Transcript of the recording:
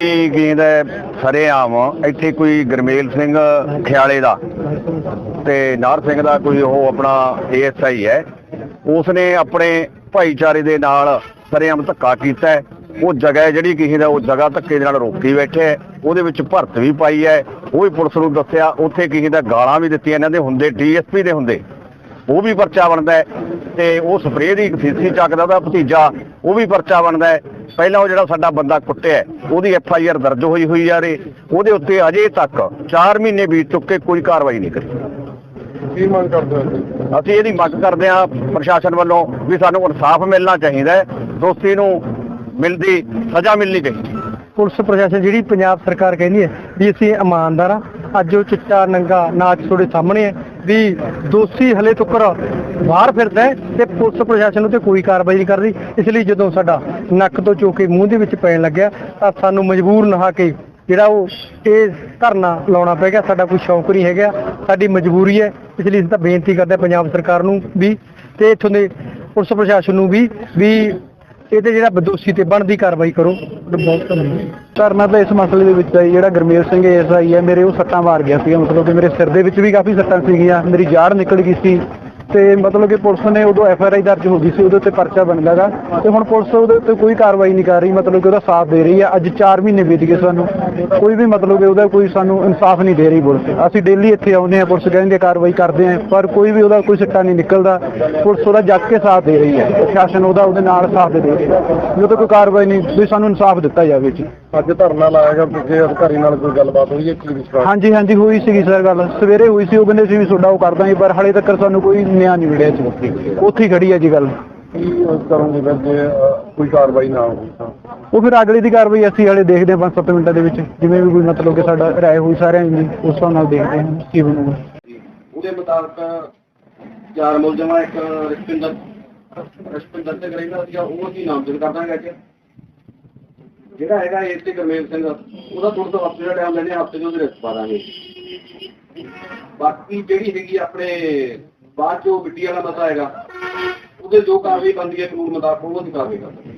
ਜਿਹੜੀ ਗੇਂਦ ਹੈ? ਸਰੇਆਮ ਇੱਥੇ ਕੋਈ ਗਰਮੇਲ ਸਿੰਘ ਖਿਆਲੇ ਦਾ ਤੇ ਨਾਰ ਸਿੰਘ ਦਾ ਕੋਈ ਉਹ ਆਪਣਾ ਏਐਸਆਈ ਹੈ। ਉਸਨੇ ਆਪਣੇ ਭਾਈਚਾਰੇ ਦੇ ਨਾਲ ਸਰੇਆਮ ਧੱਕਾ ਕੀਤਾ ਹੈ। ਉਹ ਜਗ੍ਹਾ ਜਿਹੜੀ ਕਿਸੇ ਦਾ ਉਹ ਜਗ੍ਹਾ ਧੱਕੇ ਦੇ ਨਾਲ ਰੋਕੀ ਬੈਠੇ ਹੈ। ਉਹਦੇ ਵਿੱਚ ਭਰਤ ਵੀ ਪਾਈ ਹੈ। ਉਹ ਵੀ ਪੁਲਿਸ ਨੂੰ ਦੱਸਿਆ, ਉੱਥੇ ਕਿਸੇ ਦਾ ਗਾਲਾਂ ਵੀ ਦਿੱਤੀਆਂ ਇਹਨਾਂ ਦੇ ਹੁੰਦੇ ਡੀਐਸਪੀ ਦੇ ਹੁੰਦੇ। ਉਹ ਵੀ ਪਰਚਾ ਬਣਦਾ ਤੇ ਉਹ ਸਪਰੇਅ ਦੀ ਸੀਸੀ ਚੱਕਦਾ ਉਹਦਾ ਭਤੀਜਾ, ਉਹ ਵੀ ਪਰਚਾ ਬਣਦਾ ਪਹਿਲਾਂ ਉਹ ਜਿਹੜਾ ਸਾਡਾ ਬੰਦਾ ਕੁੱਟਿਆ ਉਹਦੀ ਐਫ ਆਈ ਆਰ ਦਰਜ ਹੋਈ ਹੋਈ ਆ ਰੇ ਉਹਦੇ ਉੱਤੇ ਅਜੇ ਤੱਕ 4 ਮਹੀਨੇ ਬੀਤ ਚੁੱਕੇ ਕੋਈ ਕਾਰਵਾਈ ਨਹੀਂ ਕਰੀ। ਕੀ ਮੰਗ ਕਰਦੇ ਹੋ ਅਸੀਂ ਇਹਦੀ ਮੰਗ ਕਰਦੇ ਹਾਂ ਪ੍ਰਸ਼ਾਸਨ ਵੱਲੋਂ ਵੀ ਸਾਨੂੰ ਇਨਸਾਫ ਮਿਲਣਾ ਚਾਹੀਦਾ ਹੈ ਦੋਸ਼ੀ ਨੂੰ ਮਿਲਦੀ ਸਜ਼ਾ ਮਿਲਣੀ ਚਾਹੀਦੀ। ਪੁਲਿਸ ਪ੍ਰਸ਼ਾਸਨ ਜਿਹੜੀ ਪੰਜਾਬ ਸਰਕਾਰ ਕਹਿੰਦੀ ਹੈ ਵੀ ਅਸੀਂ ਇਮਾਨਦਾਰ ਆ ਅੱਜ ਉਹ ਚਿੱਟਾ ਨੰਗਾ ਨਾਚ ਤੁਹਾਡੇ ਸਾਹਮਣੇ ਹੈ ਵੀ ਦੋਸ਼ੀ ਹਲੇ ਤੱਕ ਬਾਹਰ ਫਿਰਦਾ ਤੇ ਪੁਲਿਸ ਪ੍ਰਸ਼ਾਸਨ ਉੱਤੇ ਕੋਈ ਕਾਰਵਾਈ ਨਹੀਂ ਕਰਦੀ ਇਸ ਲਈ ਜਦੋਂ ਸਾਡਾ ਨੱਕ ਤੋਂ ਚੋਕੇ ਮੂੰਹ ਦੇ ਵਿੱਚ ਪੈਣ ਲੱਗਿਆ, ਤਾਂ ਸਾਨੂੰ ਮਜਬੂਰ ਨਹਾ ਕੇ ਜਿਹੜਾ ਉਹ ਇਹ ਧਰਨਾ ਲਾਉਣਾ ਪੈ ਗਿਆ। ਸਾਡਾ ਕੋਈ ਸ਼ੌਂਕ ਨਹੀਂ ਹੈਗਾ। ਸਾਡੀ ਮਜਬੂਰੀ ਹੈ। ਇਸ ਲਈ ਅਸੀਂ ਤਾਂ ਬੇਨਤੀ ਕਰਦੇ ਹਾਂ ਪੰਜਾਬ ਸਰਕਾਰ ਨੂੰ ਵੀ ਤੇ ਇੱਥੋਂ ਦੇ ਪੁਲਿਸ ਪ੍ਰਸ਼ਾਸਨ ਨੂੰ ਵੀ ਵੀ ਇਹਦੇ ਜਿਹੜਾ ਦੋਸ਼ੀ ਤੇ ਬਣਦੀ ਕਾਰਵਾਈ ਕਰੋ ਬਹੁਤ ਧੰਨਵਾਦ। ਧਰਨਾ ਤਾਂ ਇਸ ਮਸਲੇ ਦੇ ਵਿੱਚ ਆਈ, ਜਿਹੜਾ ਗਰਮੇਲ ਸਿੰਘ ਐਸਆਈ ਹੈ, ਮੇਰੇ ਉਹ ਸੱਟਾਂ ਮਾਰ ਗਿਆ ਸੀਗਾ, ਮਤਲਬ ਕਿ ਮੇਰੇ ਸਿਰ ਦੇ ਵਿੱਚ ਵੀ ਕਾਫੀ ਸੱਟਾਂ ਸੀਗੀਆਂ, ਮੇਰੀ ਜਾੜ ਨਿਕਲ ਗਈ ਸੀ। ਤੇ ਮਤਲਬ ਕਿ ਪੁਲਿਸ ਨੇ ਉਦੋਂ ਐਫ ਆਰ ਆਈ ਦਰਜ ਹੋ ਗਈ ਸੀ, ਉਹਦੇ ਉੱਤੇ ਪਰਚਾ ਬਣਦਾ ਗਾ। ਤੇ ਹੁਣ ਪੁਲਿਸ ਉਹਦੇ ਉੱਤੇ ਕੋਈ ਕਾਰਵਾਈ ਨਹੀਂ ਕਰ ਰਹੀ, ਮਤਲਬ ਕਿ ਉਹਦਾ ਸਾਥ ਦੇ ਰਹੀ ਹੈ ਅੱਜ 4 ਮਹੀਨੇ ਬੀਤ ਗਏ ਸਾਨੂੰ। ਕੋਈ ਵੀ ਮਤਲਬ ਕਿ ਉਹਦਾ ਕੋਈ ਸਾਨੂੰ ਇਨਸਾਫ ਨਹੀਂ ਦੇ ਰਹੀ ਪੁਲਿਸ। ਅਸੀਂ ਡੇਲੀ ਇੱਥੇ ਆਉਂਦੇ ਹਾਂ, ਪੁਲਿਸ ਕਹਿੰਦੇ ਕਾਰਵਾਈ ਕਰਦੇ ਹਾਂ, ਪਰ ਕੋਈ ਵੀ ਉਹਦਾ ਕੋਈ ਸਿੱਟਾ ਨਹੀਂ ਨਿਕਲਦਾ। ਪੁਲਿਸ ਉਹਦਾ ਜੱਜ ਕੇ ਸਾਥ ਦੇ ਰਹੀ ਹੈ। ਪ੍ਰਸ਼ਾਸਨ ਉਹਦਾ ਉਹਦੇ ਨਾਲ ਸਾਥ ਦੇ ਰਹੀ ਹੈ। ਜਦੋਂ ਕੋਈ ਕਾਰਵਾਈ ਨਹੀਂ, ਵੀ ਸਾਨੂੰ ਇਨਸਾਫ ਦਿੱਤਾ ਜਾਵੇ ਜੀ। ਅੱਜ ਧਰਨਾ ਲਾਇਆਗਾ ਪਿੱਛੇ ਅਧਿਕਾਰੀ ਨਾਲ ਕੋਈ ਗੱਲਬਾਤ ਹੋਈ ਹੈ ਕੀ ਵਿਸ਼ਵਾਸ? ਹਾਂਜੀ ਹਾਂਜੀ ਹੋਈ ਸੀਗੀ ਸਰ ਗੱਲ। ਸਵੇਰੇ ਹੋਈ ਸੀ ਉਹ ਕਹਿੰਦੇ ਸੀ ਵੀ ਤੁਹਾਡਾ ਉਹ ਕਰ ਦਾਂਗੇ ਪਰ ਹਲੇ ਤੱਕ ਸਾਨੂੰ ਕੋਈ ਨਿਆਂ ਨਹੀਂ ਮਿਲਿਆ ਜੀ ਉੱਥੇ ਹੀ ਖੜੀ ਹੈ ਜੀ ਗੱਲ। ਕੀ ਕਰੋਗੇ ਫਿਰ ਜੇ ਅ, ਕੋਈ ਕਾਰਵਾਈ ਨਾ ਹੋਈ ਤਾਂ? ਉਹ ਫਿਰ ਅਗਲੇ ਦੀ ਕਾਰਵਾਈ ਅਸੀਂ ਹਲੇ ਦੇਖਦੇ ਹਾਂ 5-7 ਮਿੰਟਾਂ ਦੇ ਵਿੱਚ। ਜਿਵੇਂ ਵੀ ਕੋਈ ਮਤਲਬ ਕਿ ਸਾਡਾ ਰਾਏ ਹੋਈ ਸਾਰਿਆਂ ਦੀ ਉਸ ਹਿਸਾਬ ਨਾਲ ਦੇਖਦੇ ਹਾਂ ਕੀ ਬਣੂਗਾ। ਉਹਦੇ ਮੁਤਾਬਕ ਚਾਰ ਮੁਲਜ਼ਮਾਂ ਇੱਕ ਰਸਪਿੰਦਰ ਰਸਪਿੰਦਰ ਤੇ ਕਰੇਗਾ ਸੀਗਾ ਉਹ ਅਸੀਂ ਨਾਮਜ਼ਦ ਕਰ ਦਾਂਗੇ ਅੱਜ। ਜਿਹੜਾ ਹੈਗਾ ਇਹ ਤੇ ਗਰਮੇਲ ਸਿੰਘ, ਉਹਦਾ ਤੁਰੰਤ ਹਫ਼ਤੇ ਦਾ ਟਾਈਮ ਲੈਣੇ ਹਫ਼ਤੇ ਦੇ ਉਹਦੇ ਰਿਸਕ ਪਾ ਦਾਂਗੇ। ਬਾਕੀ ਜਿਹੜੀ ਹੈਗੀ ਆਪਣੇ ਬਾਅਦ ਚੋਂ ਮਿੱਟੀ ਵਾਲਾ ਮਸਲਾ ਹੈਗਾ ਉਹਦੇ ਜੋ ਕਾਰਵਾਈ ਬੰਦੀ ਹੈ ਕਾਨੂੰਨ ਮੁਤਾਬਕ ਉਹ ਅਸੀਂ ਕਾਰਵਾਈ ਕਰਾਂਗੇ